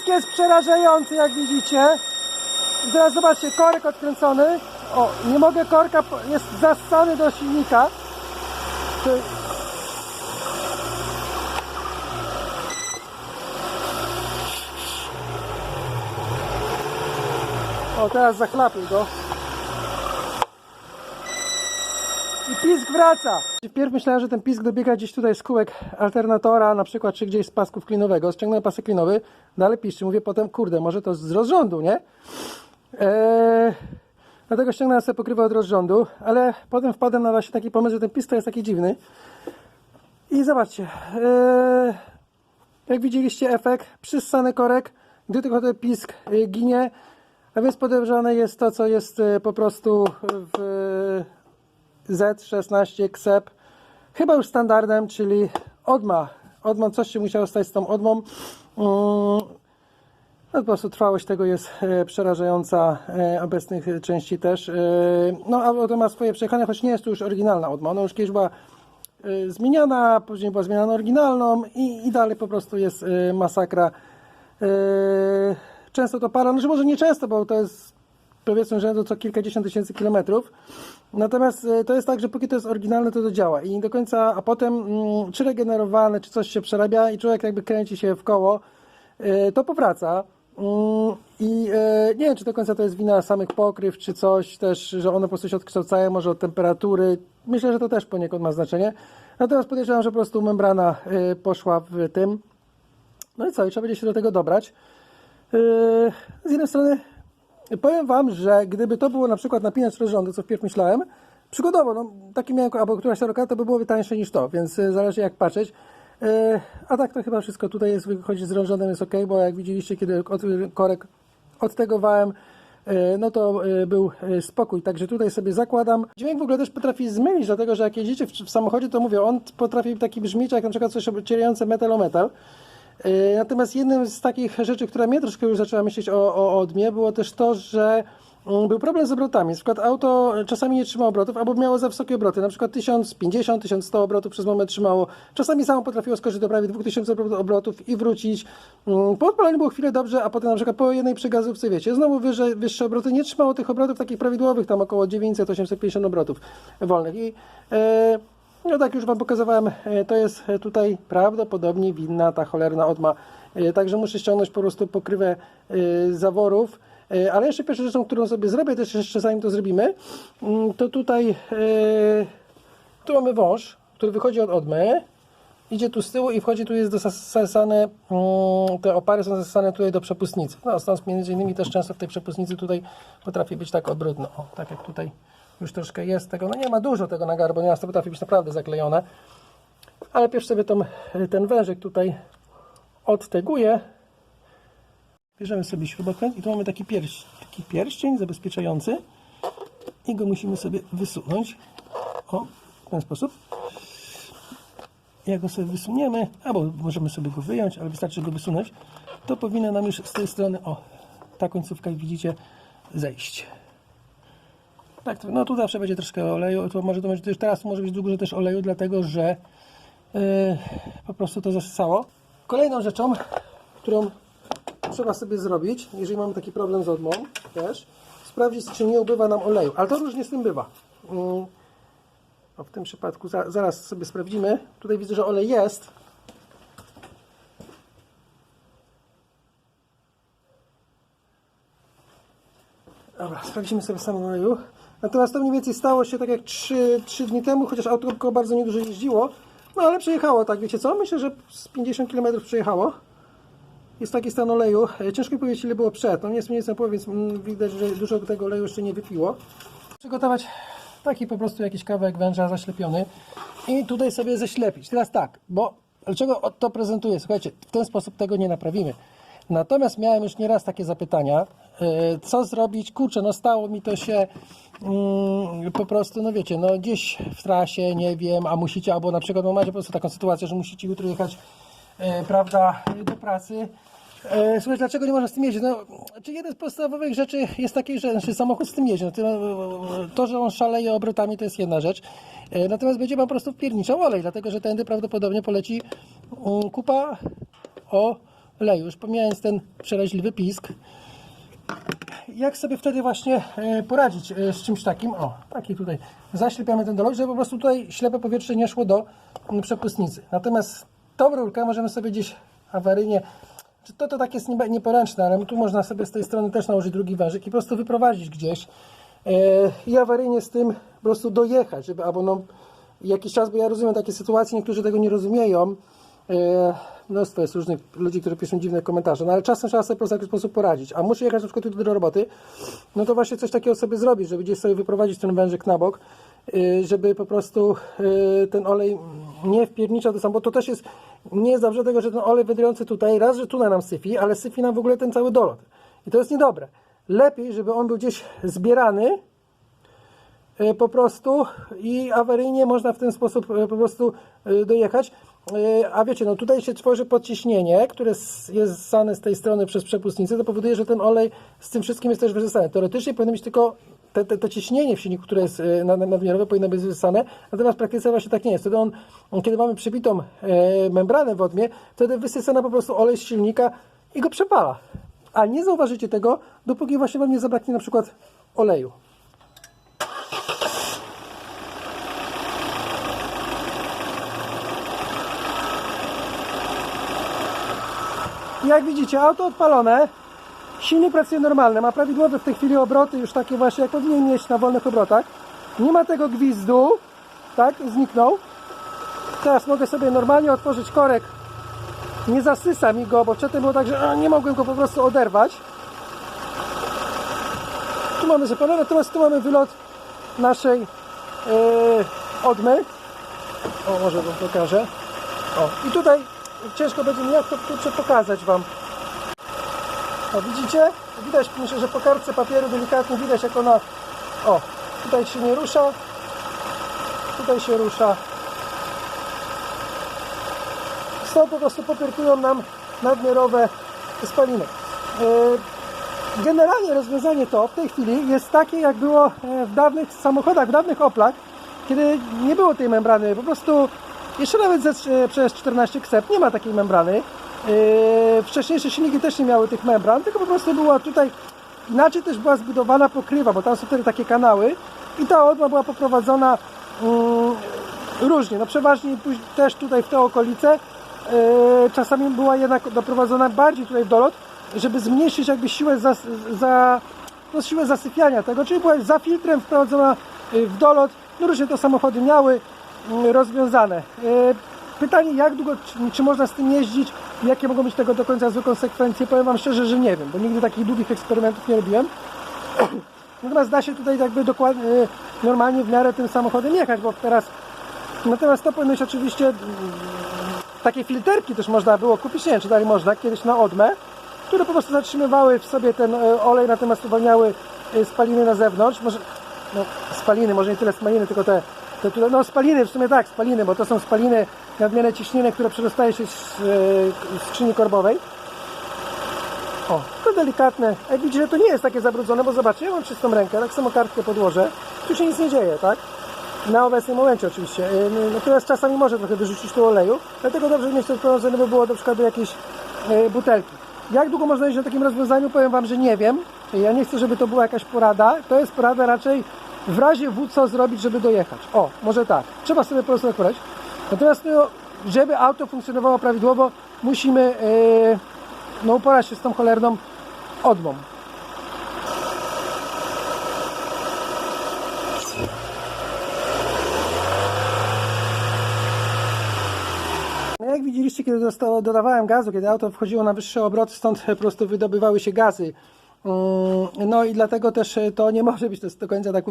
Pisk jest przerażający, jak widzicie. Zaraz zobaczcie, korek odkręcony. O, nie mogę korka, jest zassany do silnika. O, teraz zachlapię go. I pisk wraca. Wpierw myślałem, że ten pisk dobiega gdzieś tutaj z kółek alternatora, na przykład, czy gdzieś z pasków klinowego. Ściągnąłem pasek klinowy, dalej piszczy. Mówię potem, kurde, może to z rozrządu, nie? Eee, dlatego ściągnąłem sobie pokrywę od rozrządu, ale potem wpadłem na właśnie taki pomysł, że ten pisk to jest taki dziwny. I zobaczcie, eee, jak widzieliście efekt, przyssany korek, gdy tylko ten pisk y, ginie, a więc podejrzane jest to, co jest y, po prostu w Z16 KSEP, chyba już standardem, czyli odma. Odma, coś się musiało stać z tą odmą. Mm, no, po prostu trwałość tego jest e, przerażająca, e, obecnych części też. E, no, a to ma swoje przejechania, choć nie jest to już oryginalna odma. Ona już kiedyś była zmieniana, później była zmieniana na oryginalną i, i dalej po prostu jest masakra. Często to para, znaczy może nie często, bo to jest powiedzmy rzędu co kilkadziesiąt tysięcy kilometrów. Natomiast e, to jest tak, że póki to jest oryginalne, to to działa i do końca, a potem mm, czy regenerowane, czy coś się przerabia i człowiek jakby kręci się w koło, e, to powraca. Mm, I e, nie wiem, czy do końca to jest wina samych pokryw, czy coś też, że one po prostu się odkształcają, może od temperatury. Myślę, że to też poniekąd ma znaczenie. Natomiast podejrzewam, że po prostu membrana poszła w tym. No i co, i trzeba będzie się do tego dobrać. Z jednej strony powiem Wam, że gdyby to było na przykład napinacz rozrządu, co wpierw myślałem, przygodowo, no, taki miałem, albo któraś taroka, to by byłoby tańsze niż to, więc yy, zależy jak patrzeć. Yy, A tak to chyba wszystko tutaj jest, wychodzi z rozrządem jest ok, bo jak widzieliście, kiedy od, korek odtegowałem, yy, no to był spokój, także tutaj sobie zakładam. Dźwięk w ogóle też potrafi zmylić, dlatego że jak jeździcie w, w samochodzie, to mówię, on potrafi taki brzmieć jak na przykład coś obcierające metal o metal. Yy, Natomiast jednym z takich rzeczy, która mnie troszkę już zaczęła myśleć o, o odmie, było też to, że mm, był problem z obrotami. Na przykład auto czasami nie trzymało obrotów, albo miało za wysokie obroty. Na przykład 1050, 1100 obrotów przez moment trzymało. Czasami samo potrafiło skoczyć do prawie 2000 obro- obrotów i wrócić. Mm, Po odpaleniu było chwilę dobrze, a potem na przykład po jednej przegazówce, wiecie, znowu wyższe, wyższe obroty. Nie trzymało tych obrotów takich prawidłowych, tam około 900-850 obrotów wolnych. I e, no tak już Wam pokazywałem, e, to jest e, tutaj prawdopodobnie winna ta cholerna odma. E, Także muszę ściągnąć po prostu pokrywę zaworów. Ale jeszcze pierwszą rzeczą, którą sobie zrobię, też jeszcze zanim to zrobimy, mm, to tutaj tu mamy wąż, który wychodzi od odmy, idzie tu z tyłu i wchodzi, tu jest zasasane, mm, te opary są zasasane tutaj do przepustnicy. No stąd między innymi też często w tej przepustnicy tutaj potrafi być tak odbrudno. O, tak jak tutaj już troszkę jest tego, no nie ma dużo tego nagaru, bo nieraz to potrafi być naprawdę zaklejone. Ale pierw sobie tą, ten wężyk tutaj odteguję. Bierzemy sobie śrubokręt i tu mamy taki, pierś, taki pierścień zabezpieczający i go musimy sobie wysunąć. O, w ten sposób. Jak go sobie wysuniemy, albo możemy sobie go wyjąć, ale wystarczy go wysunąć, to powinna nam już z tej strony, o, ta końcówka, jak widzicie, zejść. Tak, to- no tu zawsze będzie troszkę oleju, to może to będzie teraz może być dużo też oleju, dlatego że yy, po prostu to zasysało. Kolejną rzeczą, którą trzeba sobie zrobić, jeżeli mamy taki problem z odmą też, sprawdzić, czy nie ubywa nam oleju, ale to różnie z tym bywa. Yy, o, w tym przypadku za, zaraz sobie sprawdzimy. Tutaj widzę, że olej jest. Dobra, sprawdzimy sobie stan oleju. Natomiast to mniej więcej stało się tak jak 3, 3 dni temu, chociaż auto bardzo niedużo jeździło. No ale przejechało, tak wiecie co? Myślę, że z 50 km przejechało. Jest taki stan oleju. E, Ciężko powiedzieć ile było przed. No nie jest mniej połowie, więc mm, widać, że dużo tego oleju jeszcze nie wypiło. Przygotować taki po prostu jakiś kawałek węża zaślepiony i tutaj sobie zaślepić. Teraz tak, bo dlaczego to prezentuję? Słuchajcie, w ten sposób tego nie naprawimy. Natomiast miałem już nieraz takie zapytania, e, co zrobić? Kurczę, no stało mi to się po prostu, no wiecie, no gdzieś w trasie, nie wiem, a musicie, albo na przykład no macie po prostu taką sytuację, że musicie jutro jechać, e, prawda, do pracy. E, Słuchaj, dlaczego nie można z tym jeździć? No, czy jeden z podstawowych rzeczy jest taki, że znaczy samochód z tym jeździ. No, to, to, że on szaleje obrotami, to jest jedna rzecz. E, Natomiast będzie pan po prostu wpierniczał olej, dlatego że tędy prawdopodobnie poleci mm, kupa oleju, już pomijając ten przeraźliwy pisk. Jak sobie wtedy właśnie e, poradzić e, z czymś takim? O, taki tutaj. Zaślepiamy ten dolot, żeby po prostu tutaj ślepe powietrze nie szło do mm, przepustnicy. Natomiast tą rurkę możemy sobie gdzieś awaryjnie, czy to, to tak jest nieporęczne, ale tu można sobie z tej strony też nałożyć drugi wężyk i po prostu wyprowadzić gdzieś e, i awaryjnie z tym po prostu dojechać, żeby albo no, jakiś czas, bo ja rozumiem takie sytuacje, niektórzy tego nie rozumieją. Mnóstwo jest różnych ludzi, którzy piszą dziwne komentarze, no ale czasem trzeba sobie po prostu w jakiś sposób poradzić. A muszę jechać na przykład tutaj do roboty, no to właśnie coś takiego sobie zrobić, żeby gdzieś sobie wyprowadzić ten wężyk na bok, y, żeby po prostu y, ten olej nie wpierniczał do sam, bo to też jest, nie jest dobrze tego, że ten olej wydrujący tutaj, raz, że tunel nam syfi, ale syfi nam w ogóle ten cały dolot. I to jest niedobre. Lepiej, żeby on był gdzieś zbierany, e, po prostu i awaryjnie można w ten sposób po prostu dojechać. E, A wiecie, no tutaj się tworzy podciśnienie, które jest ssane z tej strony przez przepustnicę, to powoduje, że ten olej z tym wszystkim jest też wysysany. Teoretycznie powinno być tylko te, te, to ciśnienie w silniku, które jest e, na- na- nadmiarowe, powinno być wysysane, natomiast w praktyce właśnie tak nie jest. Wtedy on, kiedy mamy przybitą e, membranę w odmie, wtedy wysysa nam po prostu olej z silnika i go przepala. A nie zauważycie tego, dopóki właśnie wam nie zabraknie na przykład oleju. Jak widzicie, auto odpalone, silnik pracuje normalnie, ma prawidłowe w tej chwili obroty, już takie właśnie jak powinien mieć na wolnych obrotach. Nie ma tego gwizdu, tak, zniknął. Teraz mogę sobie normalnie otworzyć korek. Nie zasysa mi go, bo przedtem było tak, że nie mogłem go po prostu oderwać. Tu mamy zapalone, natomiast tu mamy wylot naszej e, odmy. O, może wam pokażę. O, i tutaj ciężko będzie mi jak to kurczę pokazać Wam. O, widzicie? Widać, myślę, że po kartce papieru delikatnie widać jak ona, o, tutaj się nie rusza, tutaj się rusza. Stąd po prostu popiertują nam nadmiarowe spaliny. Yy, Generalnie rozwiązanie to w tej chwili jest takie, jak było e, w dawnych samochodach, w dawnych Oplach, kiedy nie było tej membrany. Po prostu jeszcze nawet e, przez 14 ksep nie ma takiej membrany. E, Wcześniejsze silniki też nie miały tych membran, tylko po prostu była tutaj inaczej też była zbudowana pokrywa, bo tam są wtedy takie kanały i ta odma była poprowadzona mm, różnie. No przeważnie też tutaj w te okolice e, czasami była jednak doprowadzona bardziej tutaj w dolot, żeby zmniejszyć jakby siłę za, za no, siłę zasypiania tego, czyli była za filtrem wprowadzona w dolot. No różnie to samochody miały rozwiązane. Y, Pytanie, jak długo, czy, można z tym jeździć, jakie mogą być tego do końca złe konsekwencje, powiem Wam szczerze, że nie wiem, bo nigdy takich długich eksperymentów nie robiłem. Natomiast da się tutaj jakby dokładnie, normalnie w miarę tym samochodem jechać, bo teraz Natomiast to powinno być oczywiście mm, takie filterki też można było kupić, nie wiem czy dalej można, kiedyś na odmę, które po prostu zatrzymywały w sobie ten e, olej, natomiast uwalniały e, spaliny na zewnątrz. Może, no, spaliny, może nie tyle spaliny, tylko te, które, no spaliny, w sumie tak, spaliny, bo to są spaliny nadmierne ciśnienie, które przedostaje się z e, skrzyni korbowej. O, to delikatne. Jak widzicie, to nie jest takie zabrudzone, bo zobaczcie, ja mam czystą rękę, tak samo kartkę podłożę, tu się nic nie dzieje, tak? Na obecnym momencie oczywiście. Yy, Natomiast czasami może trochę wyrzucić tu oleju, dlatego dobrze mieć to wprowadzone by było na przykład do jakiejś yy, butelki. Jak długo można iść na takim rozwiązaniu? Powiem Wam, że nie wiem. Ja nie chcę, żeby to była jakaś porada. To jest porada raczej w razie W co zrobić, żeby dojechać. O, może tak. Trzeba sobie po prostu poradzić. Natomiast no, żeby auto funkcjonowało prawidłowo, musimy yy, no, uporać się z tą cholerną odmą. No jak widzieliście, kiedy dostało, dodawałem gazu, kiedy auto wchodziło na wyższe obroty, stąd po prostu wydobywały się gazy. Mm, No i dlatego też e, to nie może być to do końca tak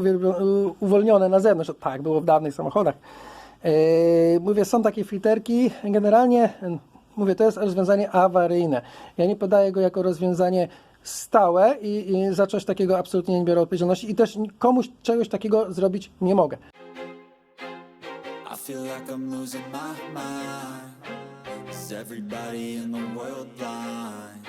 uwolnione na zewnątrz. Tak było w dawnych samochodach. E, Mówię, są takie filterki. Generalnie, e, mówię, to jest rozwiązanie awaryjne. Ja nie podaję go jako rozwiązanie stałe i, i za coś takiego absolutnie nie biorę odpowiedzialności i też komuś czegoś takiego zrobić nie mogę. I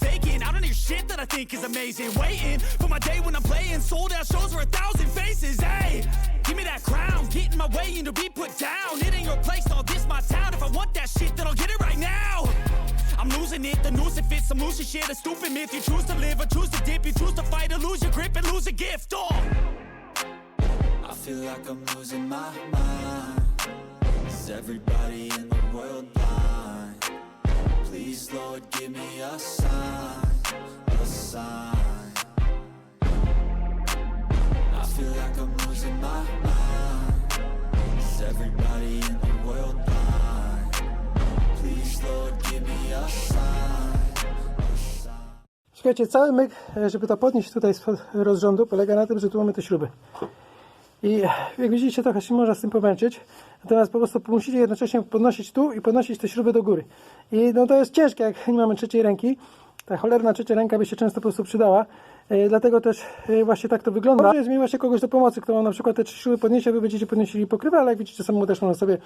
I think is amazing. Waiting for my day when I'm playing. Sold out shows for a thousand faces. Hey, give me that crown. Get in my way and to be put down. It ain't your place, all this my town. If I want that shit, then I'll get it right now. I'm losing it, the noose it fits some losing shit, a stupid myth. You choose to live or choose to dip, you choose to fight or lose your grip and lose a gift. Oh. I feel like I'm losing my mind. Is everybody in the world blind? Please, Lord, give me a sign, sign. I feel like I'm losing my mind. Is everybody in the world blind? Please, Lord, give me a sign. Słuchajcie, cały myk, e, żeby to podnieść tutaj z rozrządu, polega na tym, że tu mamy te śruby. I jak widzicie, trochę się można z tym pomęczyć. Natomiast po prostu musicie jednocześnie podnosić tu i podnosić te śruby do góry. I no to jest ciężkie, jak nie mamy trzeciej ręki. Ta cholerna trzecia ręka by się często po prostu przydała. E, Dlatego też e, właśnie tak to wygląda. Może jest mi właśnie kogoś do pomocy, kto na przykład te trzy śruby podniesie, wy będziecie podnosili pokrywę, ale jak widzicie, samemu też można sobie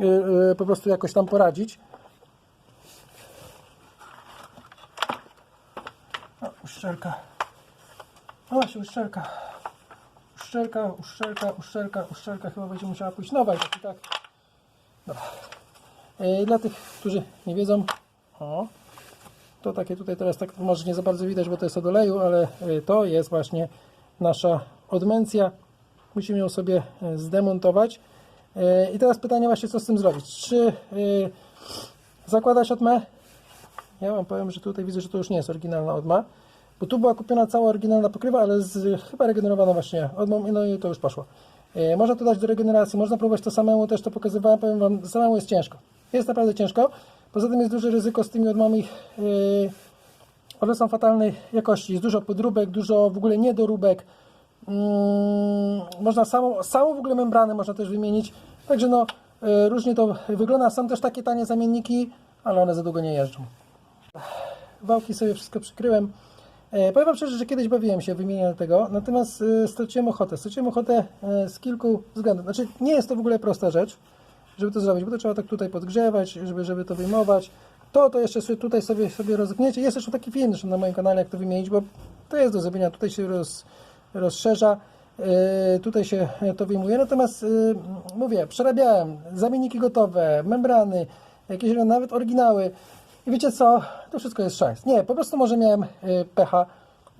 e, po prostu jakoś tam poradzić. O, uszczelka. O właśnie, uszczelka. Uszczelka, uszczelka, uszczelka, uszczelka. Chyba będzie musiała pójść nowa. Tak. Dobra. Dla tych, którzy nie wiedzą, o, to takie tutaj teraz tak może nie za bardzo widać, bo to jest od oleju, ale e, to jest właśnie nasza odmencja. Musimy ją sobie e, zdemontować. E, I teraz pytanie właśnie, co z tym zrobić? Czy zakładać odmę? Ja Wam powiem, że tutaj widzę, że to już nie jest oryginalna odma, bo tu była kupiona cała oryginalna pokrywa, ale z chyba regenerowana właśnie odmą, no i to już poszło. Można to dać do regeneracji, można próbować to samemu, też to pokazywałem, powiem Wam, samemu jest ciężko. Jest naprawdę ciężko. Poza tym jest duże ryzyko z tymi odmami. E, one są fatalnej jakości. Jest dużo podróbek, dużo w ogóle niedoróbek. Mm, można samą, samą w ogóle membranę można też wymienić. Także no, e, różnie to wygląda. Są też takie tanie zamienniki, ale one za długo nie jeżdżą. Wałki sobie wszystko przykryłem. E, powiem Wam szczerze, że kiedyś bawiłem się w wymienianiu tego, natomiast straciłem ochotę. Straciłem ochotę z kilku względów. Znaczy, nie jest to w ogóle prosta rzecz, żeby to zrobić, bo to trzeba tak tutaj podgrzewać, żeby, żeby to wyjmować. To, to jeszcze sobie tutaj sobie, sobie rozepniecie. Jest zresztą taki film na moim kanale, jak to wymienić, bo to jest do zrobienia. Tutaj się roz, rozszerza, e, tutaj się to wyjmuje. Natomiast e, mówię, przerabiałem zamienniki gotowe, membrany, jakieś nawet oryginały. I wiecie co? To wszystko jest szans. Nie, po prostu może miałem e, pecha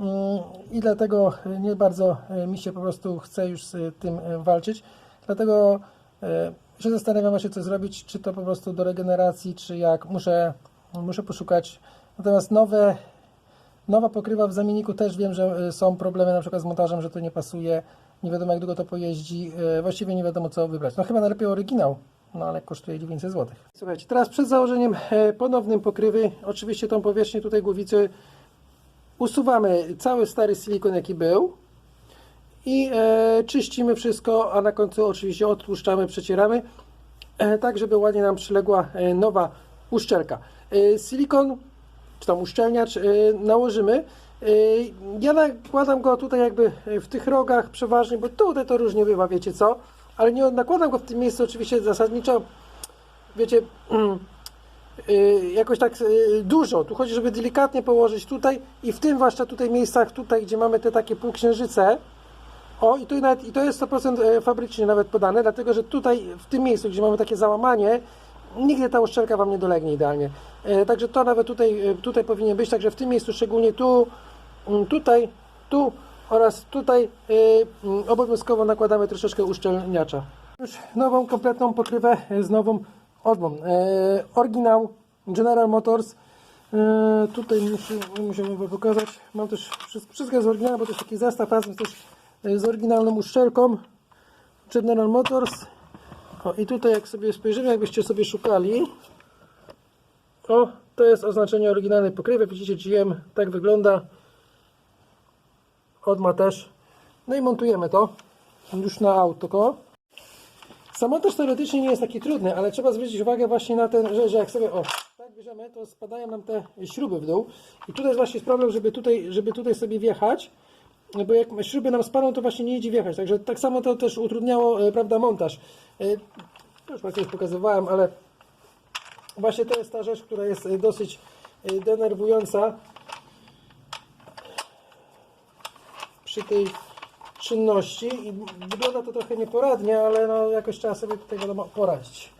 mm, i dlatego nie bardzo e, mi się po prostu chce już z tym e, walczyć. Dlatego e, się zastanawiam właśnie co zrobić, czy to po prostu do regeneracji, czy jak. Muszę, muszę poszukać. Natomiast nowe, nowa pokrywa w zamienniku też wiem, że e, są problemy na przykład z montażem, że to nie pasuje. Nie wiadomo jak długo to pojeździ. E, Właściwie nie wiadomo co wybrać. No chyba najlepiej oryginał. No ale kosztuje 900 zł. Słuchajcie, teraz przed założeniem e, ponownym pokrywy, oczywiście tą powierzchnię tutaj głowicy usuwamy cały stary silikon jaki był i e, czyścimy wszystko, a na końcu oczywiście odtłuszczamy, przecieramy e, tak, żeby ładnie nam przyległa e, nowa uszczelka. E, silikon, czy tam uszczelniacz e, nałożymy. E, ja nakładam go tutaj jakby w tych rogach przeważnie, bo tutaj to różnie bywa, wiecie co, ale nie nakładam go w tym miejscu oczywiście zasadniczo, wiecie, y, jakoś tak y, dużo. Tu chodzi, żeby delikatnie położyć tutaj i w tym zwłaszcza tutaj miejscach, tutaj gdzie mamy te takie półksiężyce, o i, tu nawet, i to jest 100% fabrycznie nawet podane, dlatego że tutaj w tym miejscu, gdzie mamy takie załamanie, nigdy ta uszczelka Wam nie dolegnie idealnie. E, Także to nawet tutaj, e, tutaj powinien być, także w tym miejscu szczególnie tu, mm, tutaj, tu oraz tutaj e, mm, obowiązkowo nakładamy troszeczkę uszczelniacza. Już nową, kompletną pokrywę e, z nową odmą. E, oryginał General Motors. E, tutaj muszę, Wam pokazać. Mam też wszystko, wszystko jest bo to jest taki zestaw razem też e, z oryginalną uszczelką. General Motors. O, i tutaj jak sobie spojrzymy, jakbyście sobie szukali, o, to jest oznaczenie oryginalnej pokrywy. Widzicie, GM tak wygląda. Odma też. No i montujemy to już na auto. Samontaż teoretycznie nie jest taki trudny, ale trzeba zwrócić uwagę właśnie na ten, że, że jak sobie, o, tak bierzemy, to spadają nam te śruby w dół. I tutaj jest właśnie problem, żeby tutaj, żeby tutaj sobie wjechać. Bo jak śruby nam spadną, to właśnie nie idzie wjechać. Także tak samo to też utrudniało e, prawda, montaż. E, Już Państwu pokazywałem, ale właśnie to jest ta rzecz, która jest e, dosyć denerwująca przy tej czynności i wygląda to trochę nieporadnie, ale no jakoś trzeba sobie tutaj wiadomo poradzić.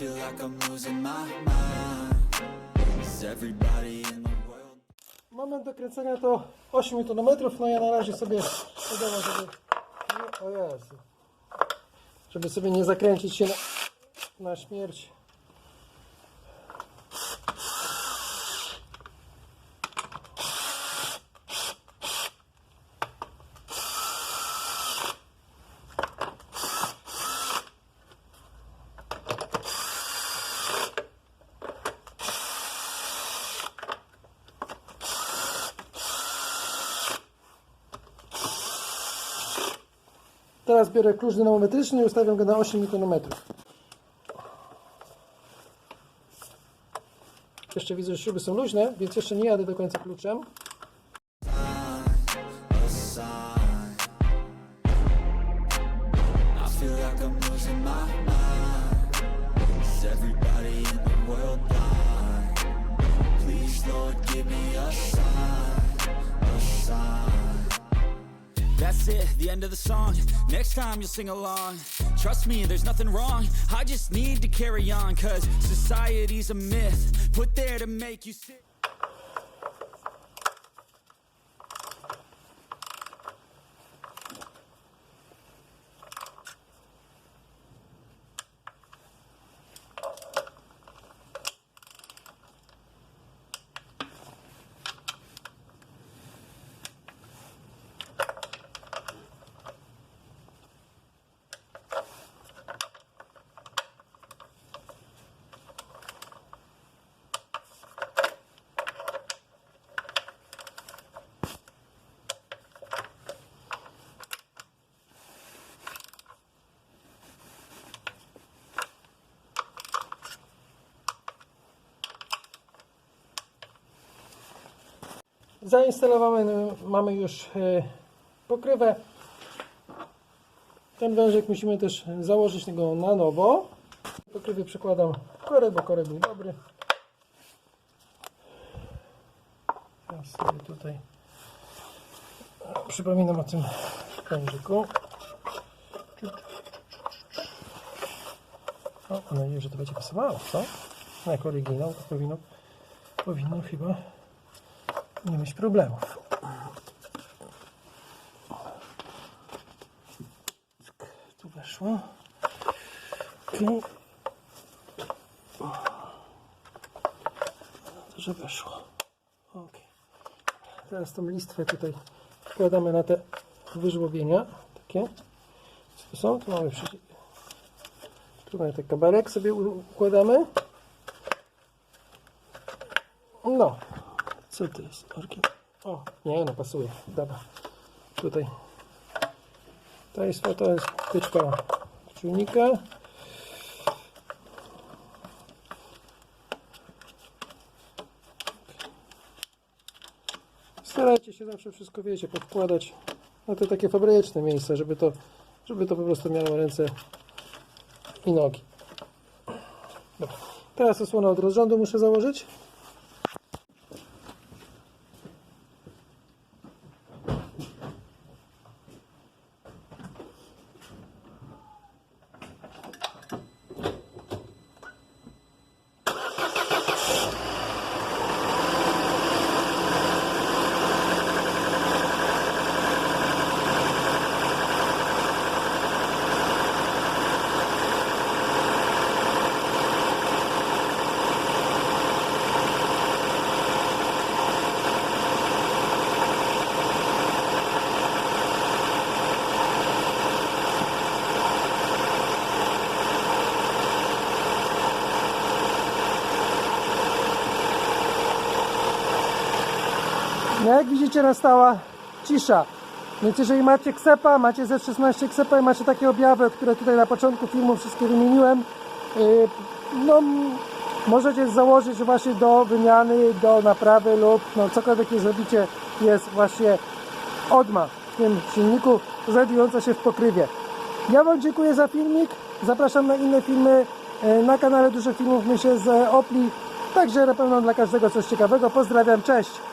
Feel like I'm losing my mind. Is everybody in the world? Moment do kręcenia to 8 Nm, no ja na razie sobie żeby o Jezu, żeby sobie nie zakręcić się na, na śmierć. Teraz biorę klucz dynamometryczny i ustawiam go na 8 Nm. Jeszcze widzę, że śruby są luźne, więc jeszcze nie jadę do końca kluczem. Everybody in the world blind? Please, Lord, give me a sign. That's it, the end of the song. Next time you'll sing along. Trust me, there's nothing wrong. I just need to carry on, cause society's a myth. Put there to make you sick. Zainstalowany mamy już e, pokrywę. Ten wężyk musimy też założyć go na nowo. Pokrywy przykładam korek, bo korek był dobry. Ja sobie tutaj przypominam o tym wężyku. O, mam nadzieję, że to będzie pasowało, co? No, Jak oryginał, to powinno, powinno chyba nie mieć problemów. Tu weszło. Okay. Że weszło. Ok. Teraz tą listwę tutaj wkładamy na te wyżłobienia. Takie. Co są? Tu mamy przecież. Tu mamy ten kabarek sobie układamy. No, co to jest? Orki? O, nie, no pasuje. Dobra. Tutaj. To jest, to jest wtyczka czujnika. Starajcie się zawsze wszystko, wiecie, podkładać na te takie fabryczne miejsca, żeby to, żeby to po prostu miało ręce i nogi. Dobra. Teraz osłonę od rozrządu muszę założyć. Widzicie nastała cisza. Więc jeżeli macie ksepa, macie Z16 ksepa i macie takie objawy, które tutaj na początku filmu wszystkie wymieniłem, yy, no możecie założyć właśnie do wymiany, do naprawy lub no, cokolwiek nie zrobicie jest właśnie odma w tym silniku znajdująca się w pokrywie. Ja Wam dziękuję za filmik. Zapraszam na inne filmy e, na kanale Dużo Filmów, myślę z Opli. Także na pewno dla każdego coś ciekawego. Pozdrawiam, cześć!